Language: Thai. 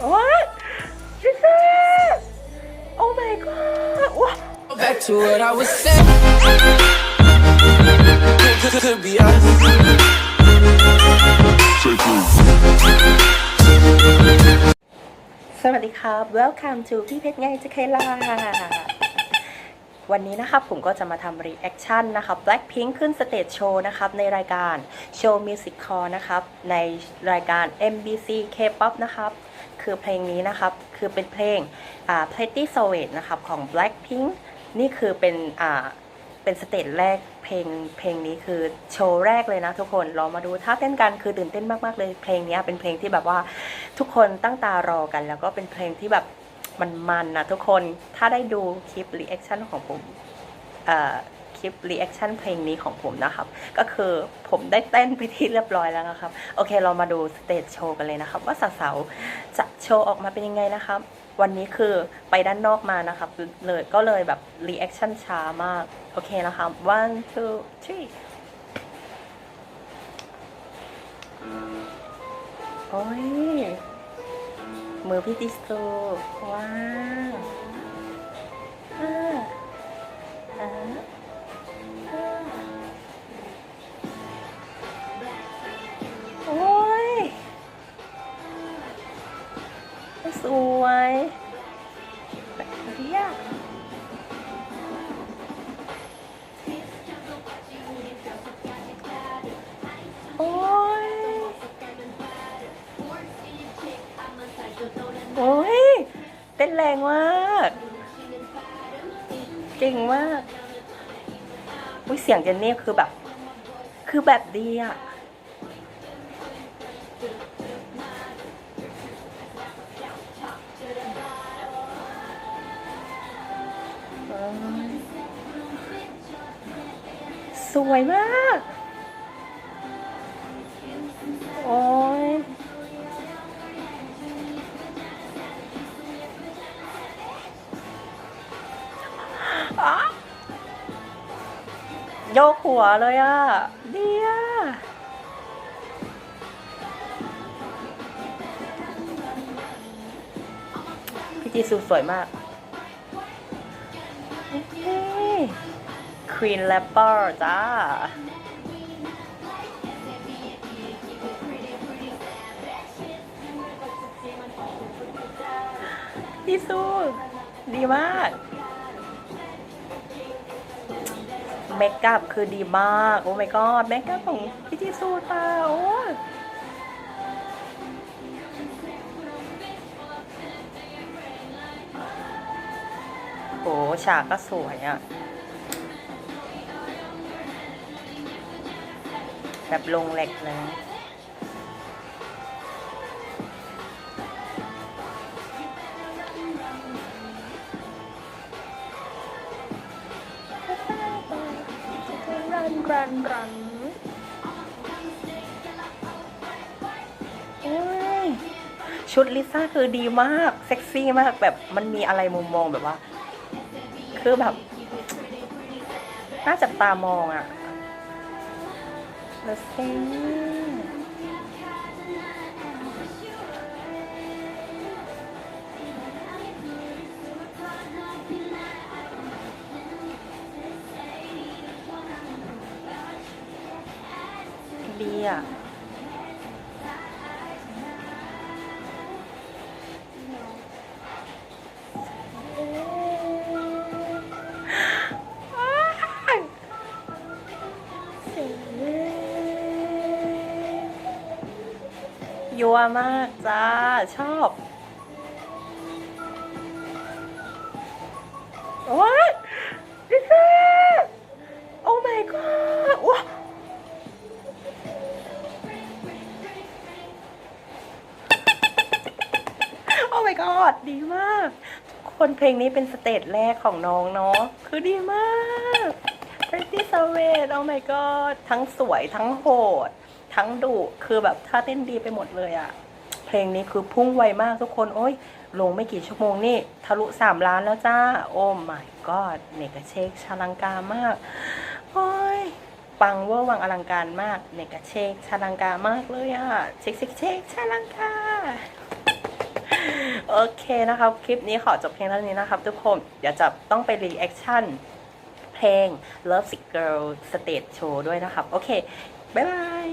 What? Jesus! Oh my god! What? Back to what I was saying. Could, could, could be us. Take it. สวัสดีครับ Welcome to พี่เพชรไงจะเคลา วันนี้นะครับผมก็จะมาทำ reaction นนะครับ Blackpink ขึ้นสเตจโชว์นะครับในรายการ Show Music Call นะครับในรายการ MBC K-pop นะครับคือเพลงนี้นะครับคือเป็นเพลงอ่า Pretty s w e e t นะครับของ Blackpink นี่คือเป็นอ่าเป็นสเตจแรกเพลงเพลงนี้คือโชว์แรกเลยนะทุกคนลองมาดูท่าเต้นกันคือตื่นเต้นมากๆเลย เพลงนี้เป็นเพลงที่แบบว่าทุกคนตั้งตารอกัน แล้วก็เป็นเพลงที่แบบ มันๆนนะทุกคนถ้าได้ดูคลิปรีแอคชั่นของผมเอ่อคลิปรีแอคชั่นเพลงนี้ของผมนะครับ ก็คือผมได้เต้นไปที่เรียบร้อยแล้วนะครับ โอเคเรามาดูสเตจโชว์กันเลยนะครับ ว่าสาวๆจะโชว์ออกมาเป็นยังไงนะครับ วันนี้คือไปด้านนอกมานะครับ เลยก็เลยแบบรีแอคชั่นช้ามาก โอเคนะคะ one two three โอ้ย มือพี่ติสโตว้าวอ่าอ่าอ่าโอ้ย สวยเรียโต้นแรงมาก เก่งมากอุ้ยเสียงเจนนี่คือแบบ คือแบบดีอะสวยมาก โอ้ย โยกหัวเลยอะเดีอะพี่จีซูสวยมาก ควีนแรปเปอร์จ้า พี่ซูดีมาก เมคอัพคือดีมาก โอ้ไม่ก็เมคอัพของพี่จีซูตาโอ้โหฉากก็สวยอะ่ะ แบบลงเหล็กเลย รันรันชุดลิซ่าคือดีมาก เซ็กซี่มากแบบมันมีอะไรมุมมองแบบว่า คือแบบ น่าจับตามองอะเลเซ่ ดีอะยัวมากจ้า ชอบโอ้ยดิเซ่โอ้ my god ว้า ดีมากคนเพลงนี้เป็นสเตจแรกของน้องเนาะคือดีมาก Pretty s w e e t oh my god ทั้งสวยทั้งโหด ทั้งดุคือแบบท่าเต้นดีไปหมดเลยอะเพลงนี้คือพุ่งไวมากทุกคนโอ้ยลงไม่กี่ชั่วโมงนี่ทะลุสามล้านแล้วจ้า โอ้ my god เมกะเชคชาลังการมาก โอ้ย ปังเวอร์วังอลังการมากเมกะเชคชาลังการมากเลยอะเช็คเช็คเช็คชาลังกา โอเคนะครับ คลิปนี้ขอจบเพียงเท่านี้นะครับ ทุกคนเดี๋ยวจะต้องไปรีแอคชั่นเพลง Love Sick Girl Stage Show ด้วยนะครับ โอเค บ๊ายบาย